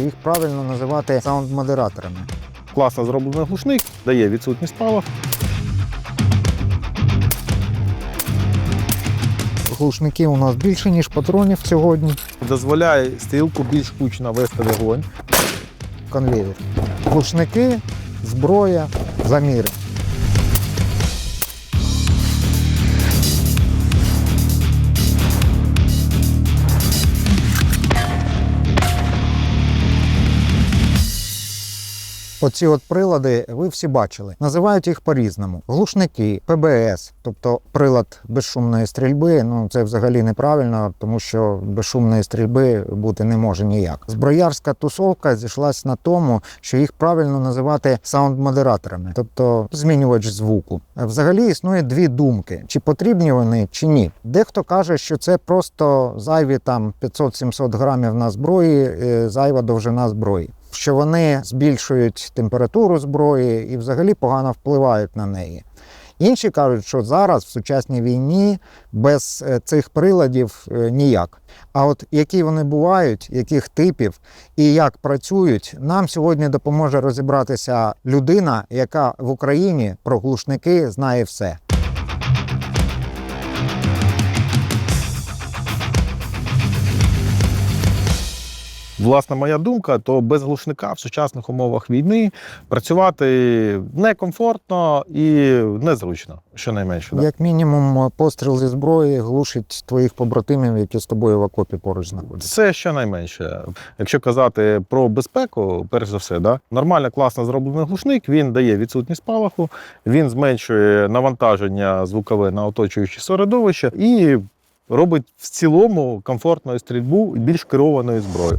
їх правильно називати саунд-модераторами. Класно зроблений глушник, дає відсутність спалах. Глушники у нас більше, ніж патронів сьогодні. Дозволяє стрілку більш кучно вести вогонь. Конвейер. Глушники, зброя, заміри. Оці от прилади ви всі бачили. Називають їх по-різному: глушники, ПБС, тобто прилад безшумної стрільби. Ну це взагалі неправильно, тому що безшумної стрільби бути не може ніяк. Зброярська тусовка зійшлась на тому, що їх правильно називати саунд-модераторами, тобто змінювач звуку. Взагалі існує дві думки: чи потрібні вони, чи ні. Дехто каже, що це просто зайві там 500-700 грамів на зброї, е, зайва довжина зброї що вони збільшують температуру зброї і взагалі погано впливають на неї. Інші кажуть, що зараз в сучасній війні без е, цих приладів е, ніяк. А от які вони бувають, яких типів і як працюють, нам сьогодні допоможе розібратися людина, яка в Україні про глушники знає все. Власна моя думка, то без глушника в сучасних умовах війни працювати некомфортно і незручно, щонайменше. Да? Як мінімум, постріл зі зброї глушить твоїх побратимів, які з тобою в окопі поруч знаходяться. Це щонайменше. Якщо казати про безпеку, перш за все, да, нормально, класно зроблений глушник, він дає відсутність спалаху, він зменшує навантаження звукове на оточуюче середовище і робить в цілому комфортну стрільбу і більш керованою зброєю.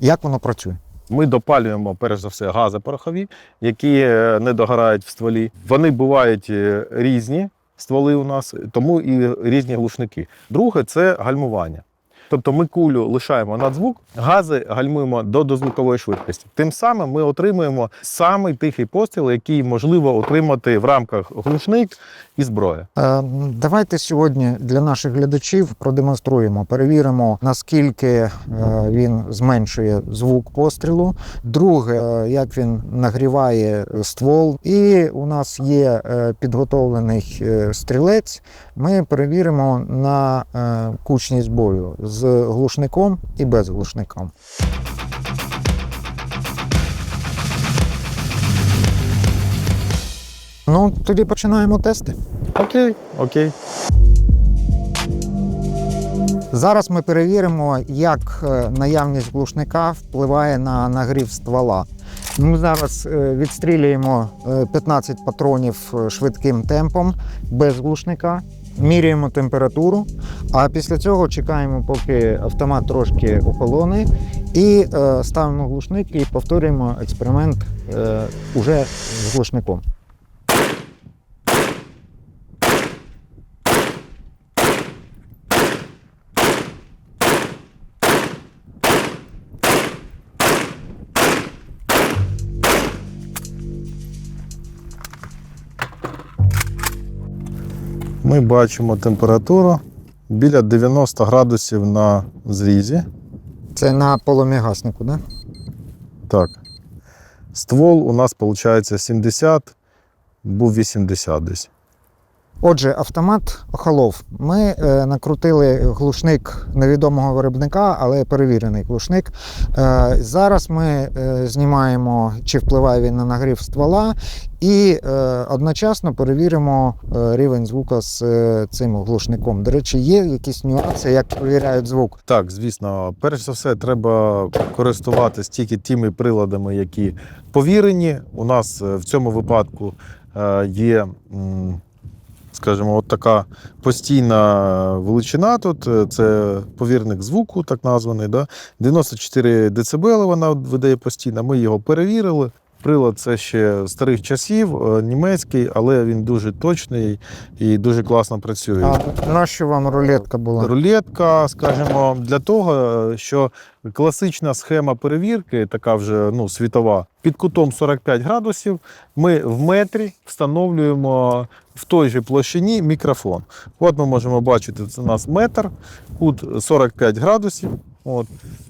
Як воно працює? Ми допалюємо перш за все гази порохові, які е, не догорають в стволі. Вони бувають е, різні стволи у нас, тому і різні глушники. Друге це гальмування. Тобто ми кулю лишаємо над звук, гази гальмуємо до дозвукової швидкості. Тим самим ми отримуємо самий тихий постріл, який можливо отримати в рамках глушник і зброя. Е, Давайте сьогодні для наших глядачів продемонструємо, перевіримо, наскільки е, він зменшує звук пострілу. Друге, е, як він нагріває ствол. І у нас є підготовлений стрілець. Ми перевіримо на кучність бою з глушником і без глушника. Ну, тоді починаємо тести. Окей, окей. Зараз ми перевіримо, як е, наявність глушника впливає на нагрів ствола. Ми зараз е, відстрілюємо е, 15 патронів е, швидким темпом без глушника, міряємо температуру, а після цього чекаємо, поки автомат трошки охолоне, і ставимо глушник і повторюємо експеримент уже з глушником. Ми бачимо температуру біля 90 градусів на зрізі. Це на полум'ягаснику, да? Так. Ствол у нас виходить 70, був 80 десь. Отже, автомат охолов. Ми е, накрутили глушник невідомого виробника, але перевірений глушник. Е, зараз ми е, знімаємо, чи впливає він на нагрів ствола, і е, одночасно перевіримо е, рівень звука з е, цим глушником. До речі, є якісь нюанси, як перевіряють звук. Так, звісно, перш за все, треба користуватись тільки тими приладами, які повірені. У нас е, в цьому випадку е, є, м, скажімо, от така постійна величина тут. Е, Це повірник звуку, так названий. Да? 94 дБ вона видає постійно. Ми його перевірили. Прилад це ще старих часів, е, німецький, але він дуже точний і дуже класно працює. А нащо вам рулетка була? Рулетка, скажімо, для того, що класична схема перевірки, така вже ну, світова, під кутом 45 градусів, ми в метрі встановлюємо в той же площині мікрофон. От ми можемо бачити, це у нас метр, кут 45 градусів. От,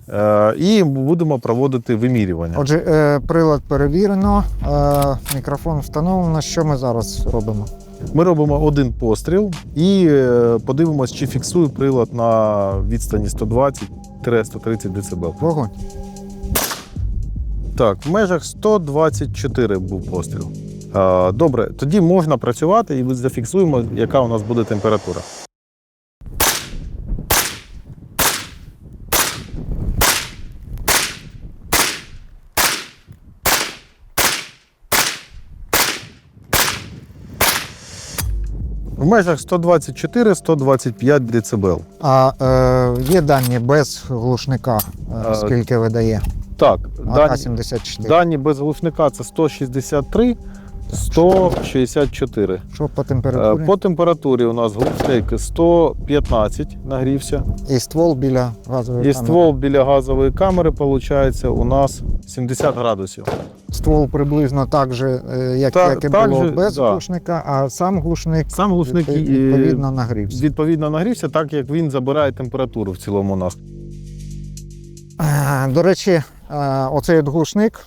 е, і будемо проводити вимірювання. Отже, е, прилад перевірено, е, мікрофон встановлено. Що ми зараз робимо? Ми робимо один постріл і е, подивимось, чи фіксує прилад на відстані 120-130 дБ. Вогонь. Так, в межах 124 був постріл. Е, Добре, тоді можна працювати і зафіксуємо, яка у нас буде температура. В межах 124-125 дБ. А е, є дані без глушника, е, Е, скільки видає? Так, дані, АК-74. дані без глушника це 163, 164. Що по Е, температурі? По температурі у нас глушник 115 нагрівся. І ствол біля газової І камери. ствол біля газової камери виходить у нас 70 градусів. Ствол приблизно так же, е, як, Так- як і так було же, без да. глушника, а сам глушник Сам глушник е, відповідно нагрівся. відповідно нагрівся, так як він забирає температуру в цілому у нас. Е, До речі, оцей глушник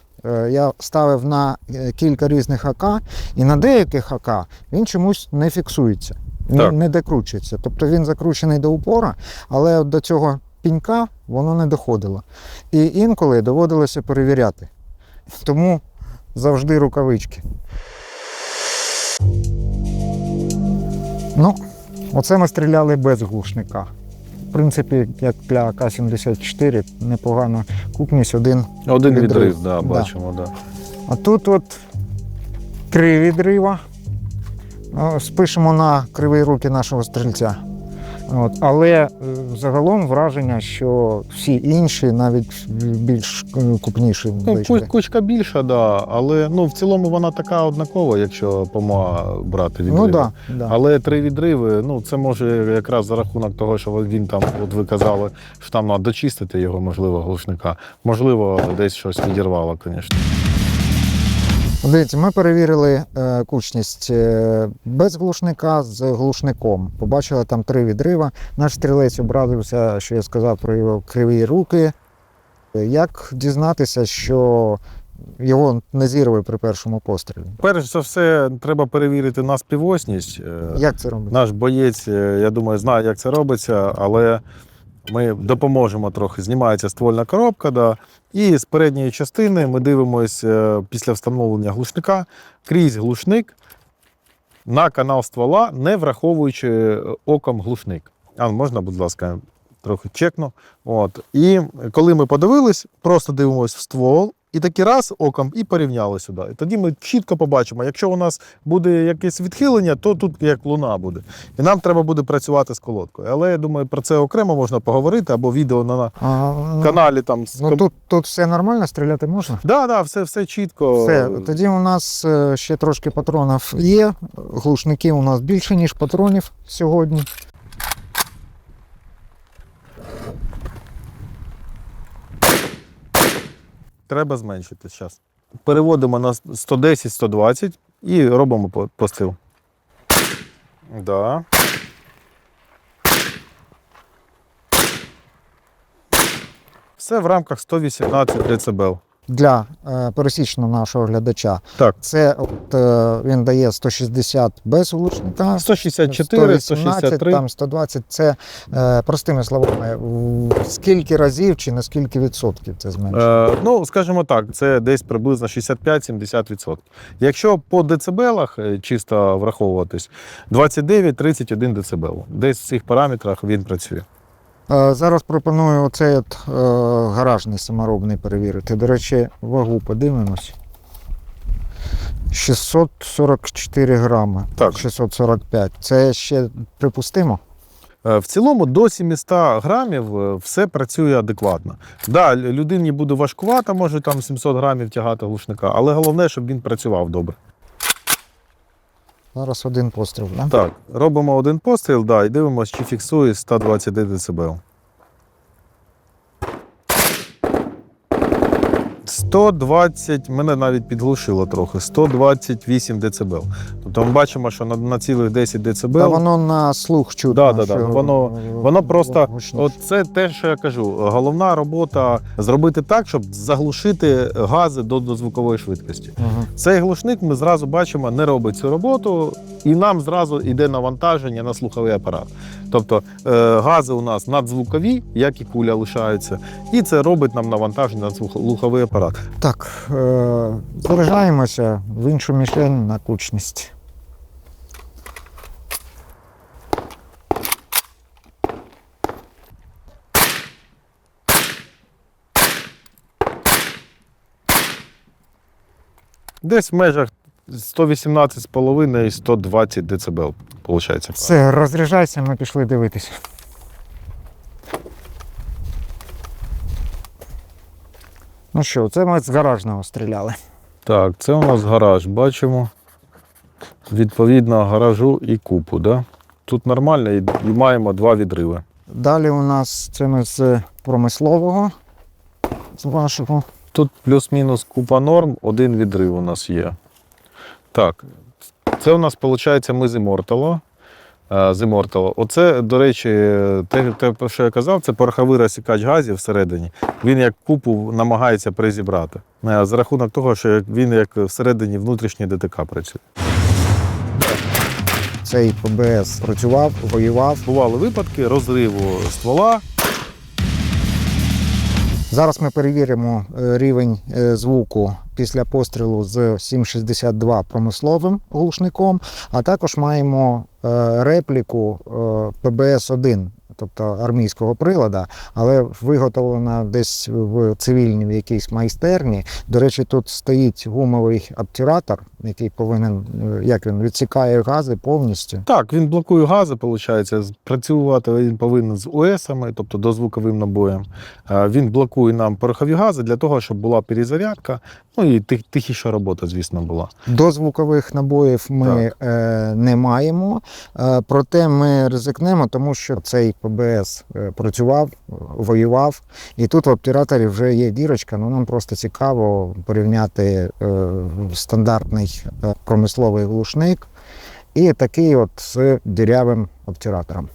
я ставив на кілька різних АК, і на деяких АК він чомусь не фіксується, Так. не докручується. Тобто він закручений до упора, але до цього пінька воно не доходило. І інколи доводилося перевіряти. Тому завжди рукавички. Ну, оце ми стріляли без глушника. В принципі, як для К-74, непогано. Купність один. Один Відрив, відрив, да, да. бачимо. Да. А тут от три відрива. Спишемо на криві руки нашого стрільця. От. Але е, загалом враження, що всі інші навіть більш купніші Ну, кучка більша, да, але ну, в цілому вона така однакова, якщо пома брати відриви. Ну да, да. Але три відриви, ну це може якраз за рахунок того, що він там, от ви казали, що там треба дочистити його, можливо, глушника. Можливо, десь щось відірвало, звісно. Дивіться, ми перевірили е, кучність е, без глушника з глушником. Побачили там три відрива. Наш стрілець образився, що я сказав про його криві руки. Е, Як дізнатися, що його не зірве при першому пострілі? Перш за все, треба перевірити на співосність. Як це робити? Наш боєць, я думаю, знає, як це робиться, але ми допоможемо трохи. Знімається ствольна коробка, да, і з передньої частини ми дивимося після встановлення глушника крізь глушник на канал ствола, не враховуючи е, оком глушник. А можна, будь ласка, трохи чекну. От. І коли ми подивились, просто дивимося в ствол. І такий раз оком і порівняли сюди. І тоді ми чітко побачимо, якщо у нас буде якесь відхилення, то тут як луна буде. І нам треба буде працювати з колодкою. Але я думаю, про це окремо можна поговорити або відео на А, ну, каналі там з ну, тут, тут все нормально, стріляти можна? Да, да, все, все чітко. Все, тоді у нас е, ще трошки патронів є. Глушників у нас більше, ніж патронів сьогодні. Треба зменшити зараз. Переводимо на 110-120 і робимо постил. постріл. Да. Все в рамках 118 дБ. Для е, пересічного нашого глядача Так. це от, е, він дає 160 без глушника. 164, 118, 163. там 120. Це е, простими словами, скільки разів чи на скільки відсотків це зменшує? Е, ну, скажімо так, це десь приблизно 65-70%. Якщо по децибелах чисто враховуватись, 29-31 децибел. Десь в цих параметрах він працює. Е, зараз пропоную оцей от, е, гаражний саморобний перевірити. До речі, вагу подивимось. 644 грами. Так. 645. Це ще припустимо? Е, В цілому до 700 грамів все працює адекватно. Да, людині буде важкувато, може там 700 грамів тягати глушника, але головне, щоб він працював добре. Зараз один постріл. Да? Так, робимо один постріл, да, і дивимося, чи фіксує 120 дБ. 120, мене навіть підглушило трохи, 128 дБ. Тобто ми бачимо, що на, на цілих 10 дБ. Та воно на слух чутно. Да, да, да. Воно- Воно просто, от це те, що я кажу. Головна робота зробити так, щоб заглушити гази до, до звукової швидкості. Мгм. Цей глушник ми зразу бачимо, не робить цю роботу, і нам зразу йде навантаження на слуховий апарат. Тобто е, гази у нас надзвукові, як і куля лишаються, і це робить нам навантаження на слуховий апарат. Так, е, заряджаємося в іншу мішень на кучність. Десь в межах 118,5 і 120 дБ, виходить. Все, розряджайся, ми пішли дивитися. Ну що, це ми з гаражного стріляли. Так, це у нас гараж. Бачимо. Відповідно, гаражу і купу. Да? Тут нормально і, маємо два відриви. Далі у нас це ми з промислового, з вашого. Тут плюс-мінус купа норм, один відрив у нас є. Так, це у нас виходить ми з Immortal. Е, З Immortal. Оце, до речі, те, те, що я казав, це пороховий розсікач газів всередині. Він як купу намагається призібрати. Е, За рахунок того, що він як всередині внутрішній ДТК працює. Цей ПБС працював, воював. Бували випадки розриву ствола. Зараз ми перевіримо е, рівень звуку після пострілу з 7,62 промисловим глушником, а також маємо е, репліку е, ПБС-1, тобто армійського прилада, але виготовлена десь в цивільній якійсь майстерні. До речі, тут стоїть гумовий який повинен, е, як він відсікає гази повністю. Так, він блокує гази, виходить. Працювати він повинен з ОСами, тобто дозвуковим набоєм. Е, Він блокує нам порохові гази для того, щоб була перезарядка. Ну і тих, тихіша робота, звісно, була. До звукових набоїв ми е, не маємо, проте ми ризикнемо, тому що цей ПБС працював, воював, і тут в обтираторі вже є дірочка. Ну нам просто цікаво порівняти стандартний е, промисловий глушник і такий от з дірявим обтиратором.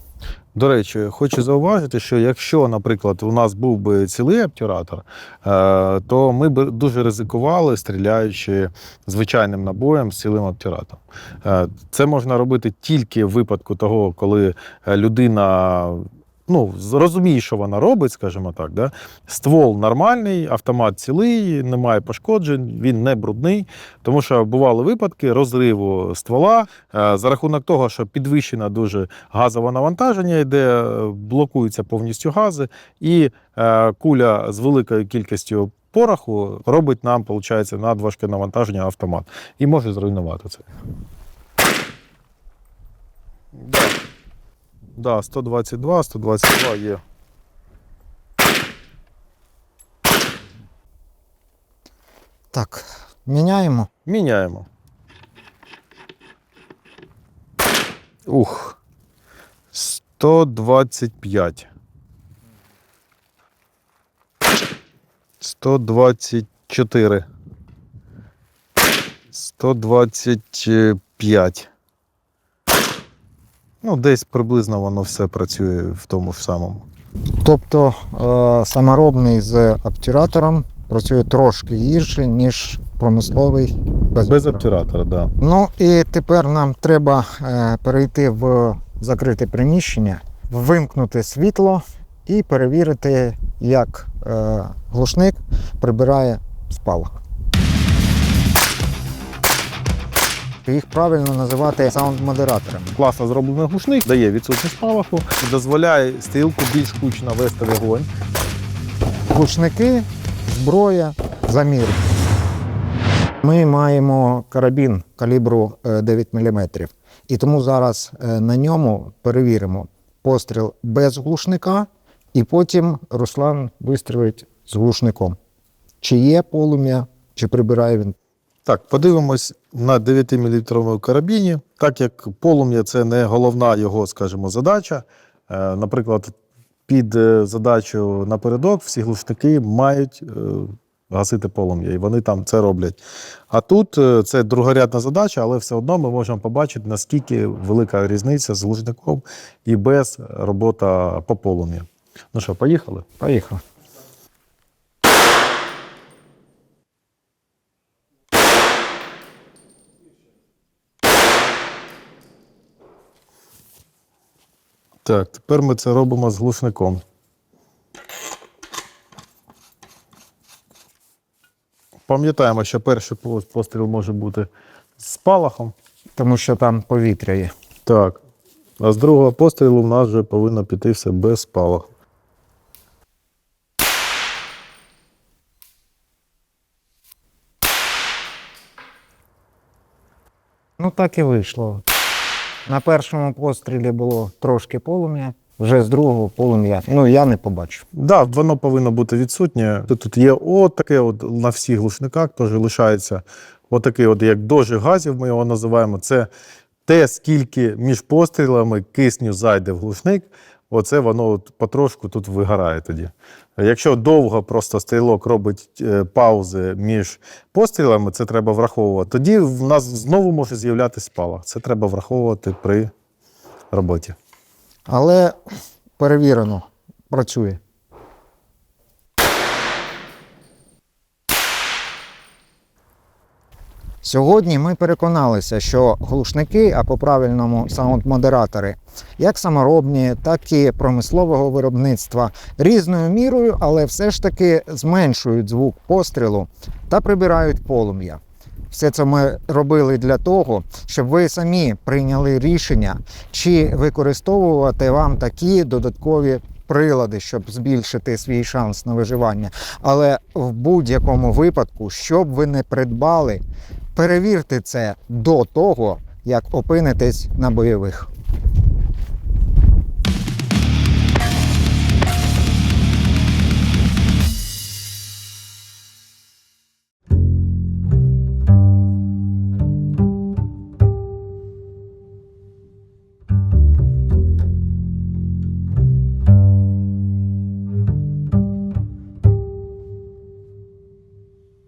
До речі, хочу зауважити, що якщо, наприклад, у нас був би цілий обтюратор, е, то ми б дуже ризикували, стріляючи звичайним набоєм з цілим обтюратором. Е, Це можна робити тільки в випадку того, коли людина. Ну, розуміє, що вона робить, скажімо так. Да? Ствол нормальний, автомат цілий, немає пошкоджень, він не брудний. Тому що бували випадки розриву ствола е, за рахунок того, що підвищено дуже газове навантаження, йде, е, блокуються повністю гази, і е, куля з великою кількістю пороху робить нам, виходить, надважке навантаження автомат і може зруйнувати це. Да. Да, 122, 122 є. Так, міняємо. Міняємо. Ух. 125. 124. 125. Ну, десь приблизно воно все працює в тому ж самому. Тобто е, саморобний з обтюратором працює трошки гірше, ніж промисловий без, Без так. Да. Ну і тепер нам треба е, перейти в закрите приміщення, вимкнути світло і перевірити, як е, глушник прибирає спалах. Їх правильно називати саунд-модераторами. Класно зроблений глушник, дає відсутність спалаху, дозволяє стрілку більш кучно вести вогонь. Глушники, зброя, замір. Ми маємо карабін калібру е, 9 мм. І тому зараз е, на ньому перевіримо, постріл без глушника, і потім Руслан вистрілить з глушником. Чи є полум'я, чи прибирає він. Так, подивимось на 9-мм карабіні. Так як полум'я це не головна його, скажімо, задача. Е, Наприклад, під е, задачу напередок всі глушники мають е, гасити полум'я, і вони там це роблять. А тут це другорядна задача, але все одно ми можемо побачити, наскільки велика різниця з глушником і без робота по полум'ю. Ну що, поїхали? Поїхав. Так, тепер ми це робимо з глушником. Пам'ятаємо, що перший постріл може бути з спалахом. Тому що там повітря є. Так. А з другого пострілу в нас вже повинно піти все без спалаху. Ну так і вийшло. На першому пострілі було трошки полум'я, вже з другого полум'я. Ну я не побачив. Так, да, воно повинно бути відсутнє. Тут є отаке, от на всіх глушниках теж лишається отакий, от як дожі газів, ми його називаємо. Це те, скільки між пострілами кисню зайде в глушник, оце воно от потрошку тут вигорає тоді. Якщо довго просто стрілок робить е, паузи між пострілами, це треба враховувати. Тоді в нас знову може з'являтися спалах. Це треба враховувати при роботі. Але перевірено, працює. Сьогодні ми переконалися, що глушники, а по-правильному саунд-модератори, як саморобні, так і промислового виробництва, різною мірою, але все ж таки зменшують звук пострілу та прибирають полум'я. Все це ми робили для того, щоб ви самі прийняли рішення, чи використовувати вам такі додаткові прилади, щоб збільшити свій шанс на виживання. Але в будь-якому випадку, щоб ви не придбали, перевірте це до того, як опинитесь на бойових.